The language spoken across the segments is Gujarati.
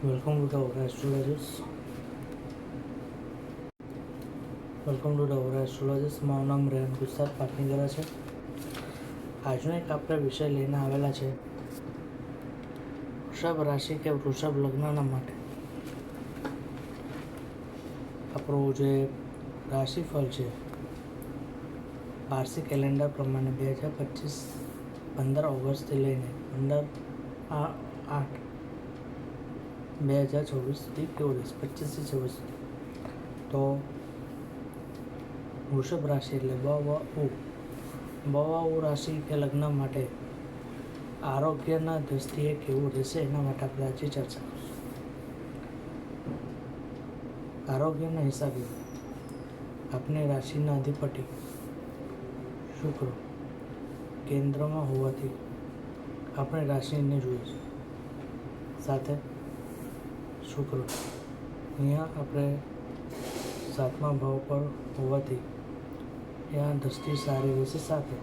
To the Aura astrologies welcome to the Aura astrologies મારું નામ રેહન ગુસ્સાર પાટનીગરા છે. આજનો એક આપણે વિષય લઈને આવેલા છે. વૃષભ રાશિ કે વૃષભ લગ્નના માટે. આપણું જે રાશિફળ છે પારસી કેલેન્ડર પ્રમાણે બે હજાર પચીસ પંદર ઓગસ્ટથી લઈને પંદર, આ- આઠ બે હજાર ચોવીસ સુધી રહેશે પચીસથી છવ્વીસ સુધી. તો વૃષભ રાશિ એટલે બ વ ઉ બ ઉ રાશિ કે લગ્ન માટે આરોગ્યના દૃષ્ટિએ કેવું રહેશે એના માટે આપણે આજે ચર્ચા આરોગ્યના હિસાબે આપની રાશિના અધિપતિ શુક્ર કેન્દ્રમાં હોવાથી આપણે રાશિને જોઈએ છે સાથે શુક્ર અહીંયા આપણે સાતમા ભાવ પર હોવાથી ત્યાં દ્રષ્ટિ સારી રહેશે સાથે.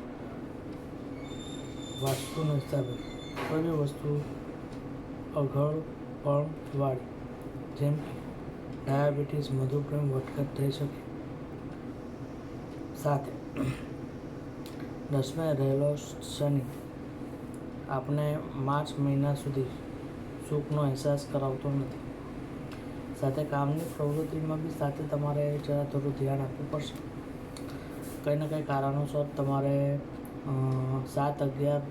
વાસ્તુના હિસાબે કોઈ વસ્તુ અઘળ, પણ વાળી, જેમ કે ડાયાબિટીસ મધુપ્રેમ વધઘટ થઈ શકે. સાથે દસમે રહેલો શનિ આપણે માર્ચ મહિના સુધી સુખનો અહેસાસ કરાવતો નથી. સાથે કામની પ્રવૃત્તિમાં બી સાથે તમારે જરા થોડું ધ્યાન આપવું પડશે. કંઈ ને કંઈ કારણોસર તમારે સાત અગિયાર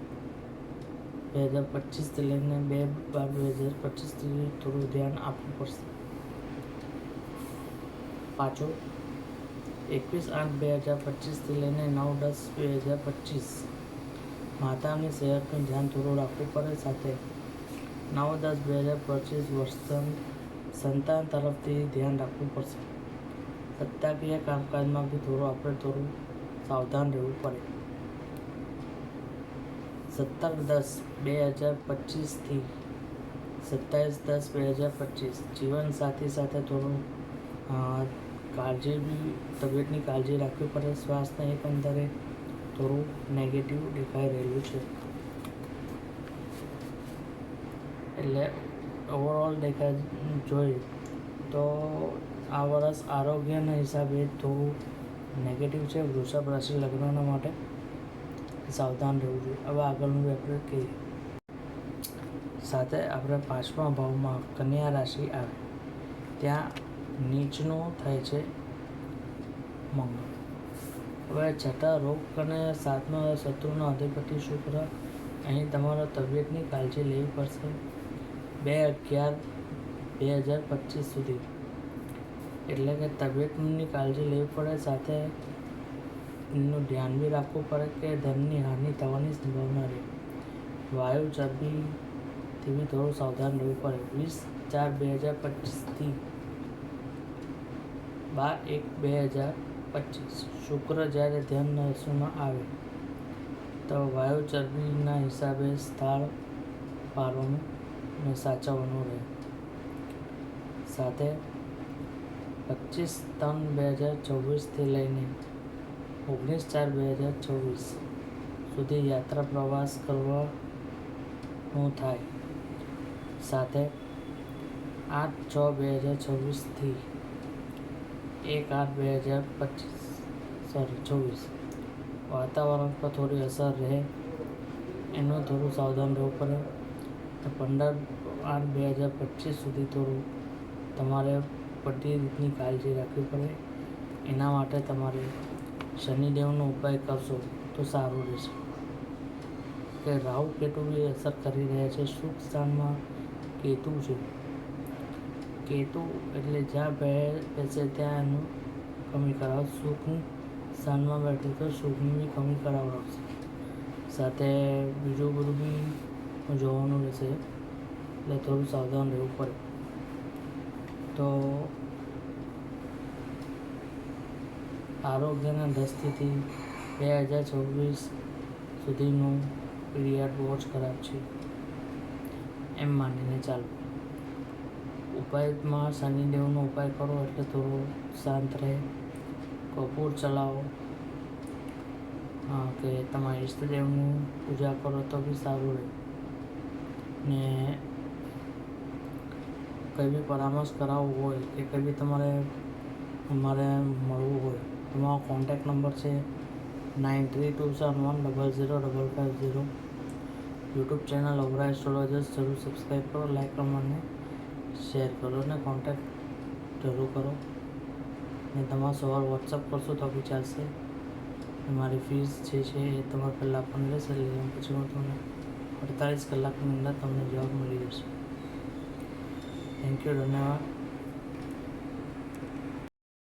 બે હજાર પચીસથી લઈને બે બાર બે હજાર પચીસથી થોડું ધ્યાન આપવું પડશે. પાછું એકવીસ આઠ બે હજાર પચીસથી લઈને નવ દસ બે હજાર પચીસ માતાની સેહતનું ધ્યાન થોડું રાખવું પડે સાથે. નવ દસ બે હજાર પચીસ વર્ષ સંતાન તરફથી ધ્યાન રાખવું પડશે. સત્તાકીય કામકાજમાં બી થોડું આપણે થોડું સાવધાન રહેવું પડે. સત્તર દસ બે હજાર પચીસથી સત્તાવીસ દસ બે હજાર પચીસ. જીવનસાથી સાથે થોડું કાળજી બી, તબિયતની કાળજી રાખવી પડે. શ્વાસને એકંદરે થોડું નેગેટિવ દેખાઈ રહેલું છે. એટલે ઓવરઓલ દેખા જોઈએ તો આ વર્ષ આરોગ્યના હિસાબે થોડું નેગેટિવ છે, વૃષભ રાશિ લગ્નના માટે સાવધાન રહેવું જોઈએ. હવે આગળનું આપણે કહીએ. સાથે આપણે પાંચમા ભાવમાં કન્યા રાશિ આવે. ત્યાં નીચનો થાય છે મંગળ. હવે છઠ્ઠા રોગ અને સાતમા શત્રુનો અધિપતિ શુક્ર, અહીં તમારા તબિયતની કાળજી લેવી પડશે. બે અગિયાર બે હજાર પચીસ સુધી. એટલે કે તબિયતની કાળજી લેવી પડે, સાથે એમનું ધ્યાન બી રાખવું પડે કે ધનની હાનિ થવાની સંભાવના રહે. વાયુ ચરબીથી બી થોડું સાવધાન રહેવું પડે. વીસ ચાર બે હજાર પચીસથી બાર એક બે હજાર પચીસ શુક્ર જ્યારે ધ્યાન નશુમાં આવે, તો વાયુ ચરબીના હિસાબે સ્થળ પારવાનું અને સાચવવાનું રહે. સાથે પચીસ ત્રણ બે હજાર ચોવીસથી લઈને ઓગણીસ ચાર બે હજાર ચોવીસ સુધી યાત્રા પ્રવાસ કરવાનું થાય. સાથે આઠ છ બે હજાર ચોવીસથી એક આઠ બે હજાર પચીસ સોરી ચોવીસ. વાતાવરણ પર થોડી અસર રહે. એનું થોડું સાવધાન રહેવું પડે. તો પંદર આઠ બે હજાર પચીસ સુધી થોડું તમારે બધી રીતની કાળજી રાખવી પડે. એના માટે તમારે શનિદેવનો ઉપાય કરશો તો સારું રહેશે. કે રાહુ કેતુ બી અસર કરી રહ્યા છે સુખ સ્થાનમાં કેતુ છે. કેતુ એટલે જ્યાં બે બેસે ત્યાં એનું કમી કરાવ સુખનું સ્થાનમાં બેઠું તો સુખની બી કમી કરાવડાવશે સાથે બીજું બધું બી જોવાનું રહેશે. એટલે થોડું સાવધાન રહેવું પડે. તો આરોગ્યના દ્રષ્ટિથી બે હજાર છવ્વીસ સુધીનું પીરિયડ બહુ જ ખરાબ છે. એમ માનીને ચાલો. ઉપાયમાં શનિદેવનો ઉપાય કરો એટલે થોડું શાંત રહે. કપૂર ચલાવો. કે તમારા ઈષ્ટદેવનું પૂજા કરો તો બી સારું રહે. ને કંઈ બી પરામર્શ કરાવવો હોય કે કંઈ બી તમારે અમારે મળવું હોય તો મારો કોન્ટેક નંબર છે nine three two seven one double zero double five zero YouTube channel Obra astrologers જરૂર સબસ્ક્રાઈબ કરો લાઈક કરો અને શેર કરો અને કોન્ટેક્ટ જરૂર કરો. ને તમારો સવાલ વોટ્સઅપ કરશો તો બી ચાલશે. મારી ફીસ જે છે એ તમારે પહેલાં પણ લેશે, એટલે પછી હું તમને અડતાલીસ કલાકની અંદર તમને જવાબ મળી જશે. થેન્ક યુ ધન્યવાદ.